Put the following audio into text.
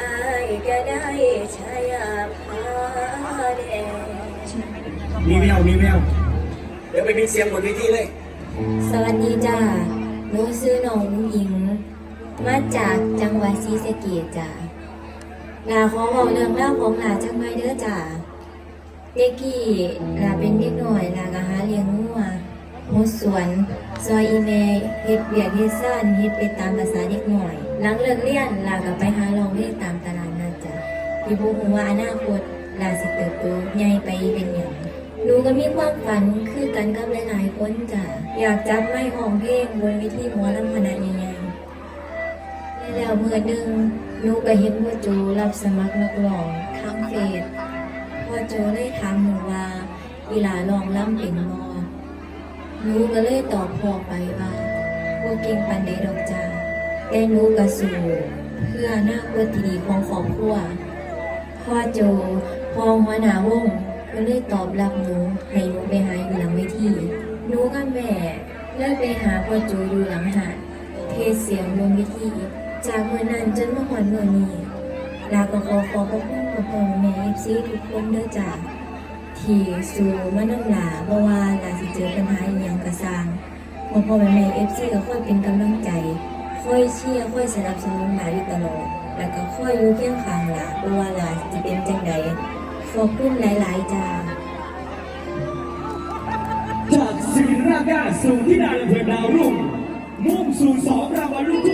อายก็ได้ชายาพาแดงมีแววมีแววเดี๋ยวไปมีเสียงบนเวทีเลย สวัสดีจ้าหนูซื้อน้องหญิง มาจากจังหวัดศรีสะเกษจ้าลาขอบอกเรื่องเล่าวของหลาจังไว้เด้อจ้าเด็กกี้ลาเป็นเด็กหน่อยลาก็หาเลี้ยงงัวหดสวน ซอยอีเมเฮ็ดเบียกเฮ็ดซ่านเฮ็ดไปตามภาษาเด็กหน่อย หลังเลิกเรียนลาก็ไปหาลองเล่นตามตลาดนัดจ้ะที่บ่ฮู้ว่าอนาคตลาสิเติบโตใหญ่ไปเป็นหยังหนูก็มีความฝันคือกันกับหลายๆคนจ้ะอยากจับไม้หองเพลงบนเวทีหมอลำขนาดใหญ่ๆแล้วเมื่อหนึ่งหนูก็เห็นว่าโจรับสมัครนักร้องทางเฟซพ่อโจเลยถามหนูว่าอีหลาลองล่ำเป็นบ่หนูก็เลยตอบพอไปว่าบ่เก่งปานใดดอกจ้า แต่หนูก็สู้เพื่ออนาคตที่ดีของครอบครัวพ่อโจพ่อหัวหน้าวงก็เลยตอบรับหนูให้หนูไปหาอยู่หลังเวทีหนูกับแม่เลยไปหาพ่อโจอยู่หลังหาดเทศเสียงลงเวทีจากเมื่อนั้นจนเมาหอนเมื่อนี้ลาก็ขอขอบพระคุณพ่อพ่อแม่เอฟซีทุกคนเด้อจ้าที่สู่มานำหลาเพราะว่าลาสิเจอปัญหาอย่างกระซางพ่อพ่อแม่เอฟซีก็ค่อยเป็นกำลังใจ ค่อยเชียร์ค่อยสนับสนุนหลาอยู่ตลอดแล้วก็ค่อยอยู่เคียงข้างหลาเพราะว่าหลาจะเป็นจังใดขอบคุณหลายๆจ้าจากศิริราชาสู่ที่ดาอำเภอดาวรุ่งมุ่งสู่สองรางวัลลูกทุ่ง